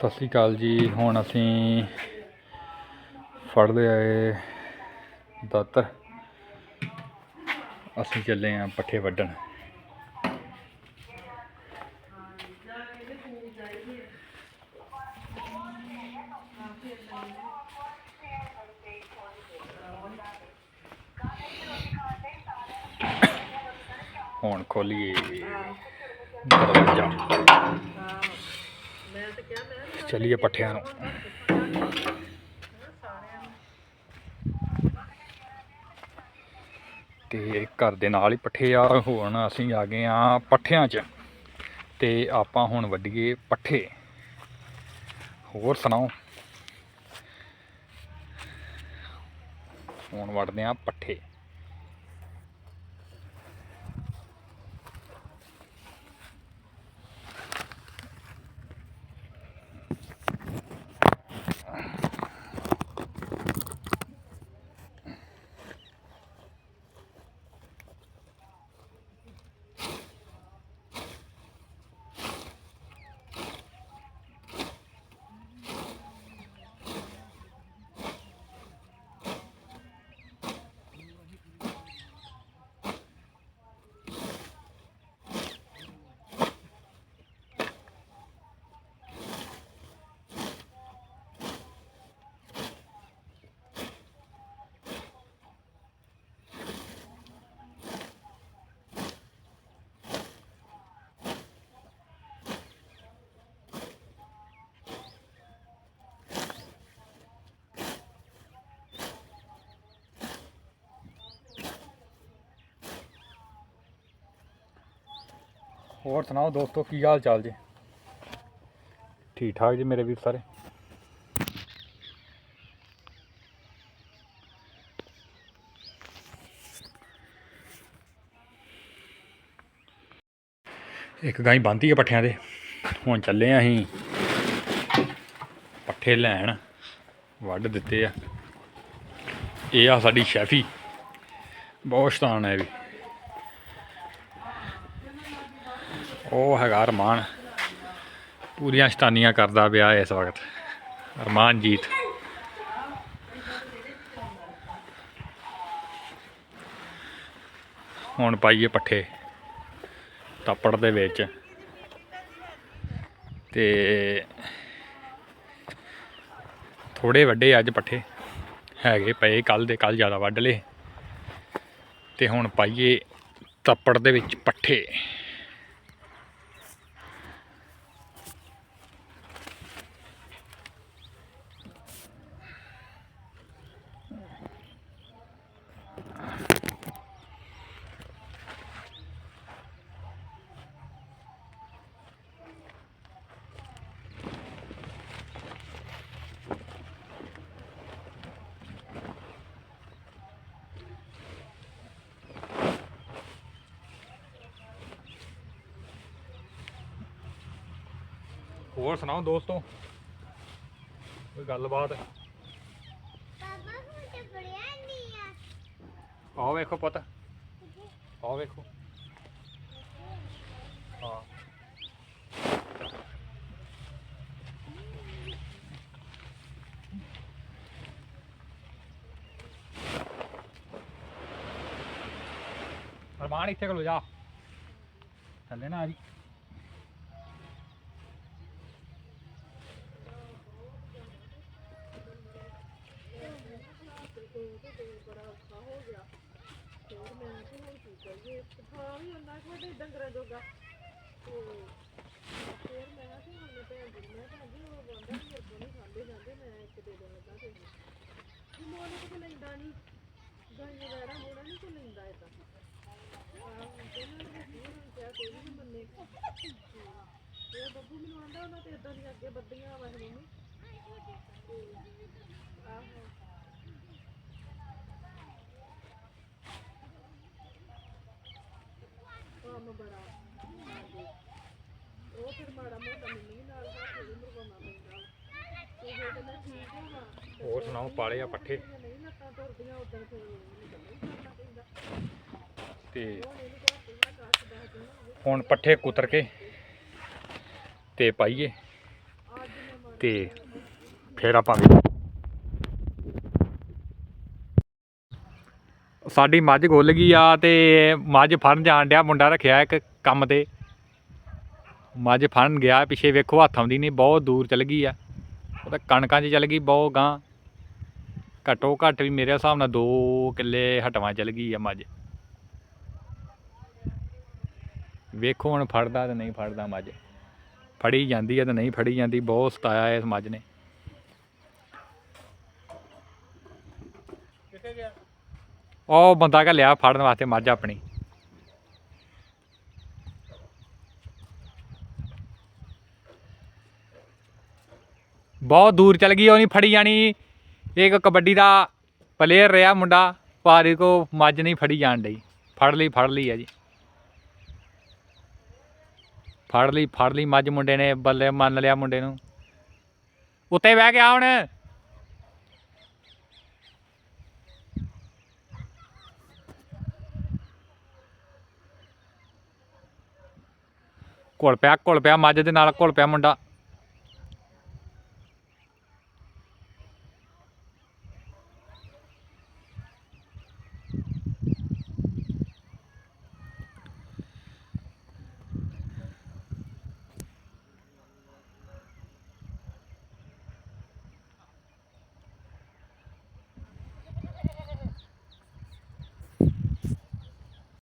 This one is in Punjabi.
ਸਤਿ ਸ਼੍ਰੀ ਅਕਾਲ ਜੀ। ਹੁਣ ਅਸੀਂ ਫੜ ਲਿਆ ਏ ਦਾਤਰ। ਅਸੀਂ ਚੱਲੇ ਆ ਪੱਠੇ ਵੱਢਣ। ਹੁਣ ਖੋਲੀਏ ਦਰਵਾਜ਼ਾ। ਚੱਲੀਏ ਪੱਠਿਆਂ ਨੂੰ। ਤੇ ਘਰ ਦੇ ਨਾਲ ਹੀ ਪੱਠੇ ਆ ਹੁਣ ਅਸੀਂ ਆ ਗਏ ਆ ਪੱਠਿਆਂ 'ਚ। ਤੇ ਆਪਾਂ ਹੁਣ ਵੱਢੀਏ ਪੱਠੇ। ਹੋਰ ਸੁਣਾਓ? ਹੁਣ ਵੱਢਦੇ ਆ ਪੱਠੇ। ਹੋਰ ਸੁਣਾਓ ਦੋਸਤੋ, ਕੀ ਹਾਲ ਚਾਲ ਜੀ? ਠੀਕ ਠਾਕ ਜੀ ਮੇਰੇ ਵੀਰ ਸਾਰੇ। ਇੱਕ ਗਾਂ ਬੰਦੀ ਆ ਪੱਠਿਆਂ ਦੇ ਹੁਣ ਚੱਲੇ ਆਂ ਅਸੀਂ ਪੱਠੇ ਲੈਣ, ਵੱਢ ਦਿੱਤੇ ਆ। ਇਹ ਆ ਸਾਡੀ ਸ਼ੈਫੀ। ਬਹੁਤ ਸ਼ਤਾਨ ਹੈ ਵੀ। ਉਹ ਹੈਗਾ ਅਰਮਾਨ। ਪੂਰੀਆਂ ਸ਼ਤਾਨੀਆਂ ਕਰਦਾ ਪਿਆ ਇਸ ਵਕਤ। ਅਰਮਾਨਜੀਤ ਹੁਣ ਪਾਈਏ ਪੱਠੇ। ਤੱਪੜ ਦੇ ਵਿੱਚ। ਤੇ ਥੋੜੇ ਵੱਡੇ ਅੱਜ ਪੱਠੇ। ਹੈਗੇ ਪਏ ਕੱਲ ਦੇ ਕੱਲ ਜ਼ਿਆਦਾ ਵੱਢ ਲਏ। ਤੇ ਹੁਣ ਪਾਈਏ ਤੱਪੜ ਦੇ ਵਿੱਚ ਪੱਠੇ। ਹੋਰ ਸੁਣਾਓ ਦੋਸਤੋ? ਕੋਈ ਗੱਲਬਾਤ? ਬਾਬਾ ਹੁਣ ਤੇ ਬੜਿਆ ਨਹੀਂ ਆ। ਆਓ ਵੇਖੋ ਪੁੱਤ। ਆਓ ਵੇਖੋ। ਹਾਂ। ਅਰਮਾਨ ਇੱਥੇ ਕੋਲ ਜਾ। ਥੱਲੇ ਨਾ ਆ ਜੀ। ਹਾਂ ਵੀ ਹੁੰਦਾ ਛੋਟੇ ਡੰਗਰਾਂ ਜੋਗਾ। ਤੇ ਫਿਰ ਮੈਂ ਕਿਹਾ ਕਿ ਹੁਣ ਭੈਣ ਜੀ ਨੂੰ ਮੈਂ ਕਿਹਾ ਜੀ, ਉਹ ਬੰਦਾ ਮੇਰੇ ਕੋਲ ਨਹੀਂ ਖਾਂਦੇ ਜਾਂਦੇ, ਮੈਂ ਇੱਕ ਦੇ ਦੇਣਾ ਤਾਂ ਤੇ ਜੀ ਮੋਨੇ ਕਿਤੇ ਲੈਂਦਾ ਨਹੀਂ ਗਾਈਆਂ ਵੈੜਾ ਹੋਣਾ ਨਹੀਂ ਕੋਈ ਲੈਂਦਾ ਇਹ ਤਾਂ ਆਹ ਮੰਨੇ ਬੱਬੂ ਮੈਨੂੰ ਆਂਦਾ, ਉਹਨਾਂ ਤੇ ਇਦਾਂ ਦੀਆਂ ਅੱਗੇ ਬੱਦੀਆਂ ਵਾ ਮੰਮੀ ਤੇ ਆਹੋ ਕੰਮ ਬੜਾ ਹਾਂਜੀ ਉਹ ਫਿਰ ਮਾੜਾ ਮੋਟਾ ਮੈਨੂੰ ਵੀ ਨਾਲ ਹੱਥ ਵੀ ਮਰਵਾਉਣਾ ਪੈਂਦਾ। ਵਾ। ਤੇ ਜੇ ਤੇ ਮੈਂ ਠੀਕ ਹੋਵਾਂ ਤੇ ਹੋਰ ਸੁਣਾਓ ਪਾਲੇ ਆ ਪੱਠੇ? ਜੇ ਨਹੀਂ ਲੱਤਾਂ ਤੁਰਦੀਆਂ ਉਦੋਂ ਫਿਰ ਮੈਨੂੰ ਨਹੀਂ ਕਰਨਾ ਪੈਂਦਾ। ਤੇ ਹੁਣ ਇਹਨੂੰ ਤਾਂ ਪਹਿਲਾਂ ਕਾਸ਼ ਦੱਸ ਦੇਣਾ ਹੁਣ ਪੱਠੇ ਕੁਤਰ ਕੇ ਤੇ ਪਾਈਏ। ਤੇ ਫਿਰ ਆਪਾਂ ਵੀ ਸਾਡੀ ਮੱਝ ਗੁੱਲ ਗਈ ਆ ਤੇ ਮੱਝ ਫੜਨ ਜਾਣ ਡਿਆ, ਮੁੰਡਾ ਰੱਖਿਆ ਇੱਕ ਕੰਮ ਤੇ। ਮੱਝ ਫੜਨ ਗਿਆ, ਪਿੱਛੇ ਵੇਖੋ ਹੱਥ ਆਉਂਦੀ ਨਹੀਂ, ਬਹੁਤ ਦੂਰ ਚਲ ਗਈ ਆ। ਉਹ ਤਾਂ ਕਣਕਾਂ 'ਚ ਚਲ ਗਈ ਬਹੁਤ ਗਾਂ ਘੱਟੋ ਘੱਟ ਵੀ ਮੇਰੇ ਹਿਸਾਬ ਨਾਲ 2 ਕਿੱਲੇ ਹਟਵਾਂ ਚਲ ਗਈ ਆ ਮੱਝ। ਵੇਖੋ ਹੁਣ ਫੜਦਾ ਤੇ ਨਹੀਂ ਫੜਦਾ ਮੱਝ। ਫੜੀ ਜਾਂਦੀ ਆ ਤੇ ਨਹੀਂ ਫੜੀ ਜਾਂਦੀ, ਬਹੁਤ ਸਤਾਇਆ ਇਸ ਮੱਝ ਨੇ ਕਿੱਥੇ ਗਿਆ ਉਹ ਬੰਦਾ ਕਾ ਲਿਆ ਫੜਨ ਵਾਸਤੇ ਮੱਝ ਆਪਣੀ। ਬਹੁਤ ਦੂਰ ਚਲ ਗਈ, ਉਹ ਨਹੀਂ ਫੜੀ ਜਾਣੀ। ਇੱਕ ਕਬੱਡੀ ਦਾ ਪਲੇਅਰ ਰਿਹਾ ਮੁੰਡਾ, ਪਰ ਕੋ ਮੱਝ ਨਹੀਂ ਫੜੀ ਜਾਣ ਡਈ। ਫੜ ਲਈ ਫੜ ਲਈ ਹੈ ਜੀ। ਫੜ ਲਈ ਫੜ ਲਈ ਮੱਝ ਮੁੰਡੇ ਨੇ, ਬੱਲੇ ਮੰਨ ਲਿਆ ਮੁੰਡੇ ਨੂੰ। ਉੱਤੇ ਬਹਿ ਗਿਆ ਹੁਣ। ਘੁਲ ਪਿਆ ਘੁਲ ਪਿਆ ਮੱਝ ਦੇ ਨਾਲ ਘੁਲ ਪਿਆ ਮੁੰਡਾ।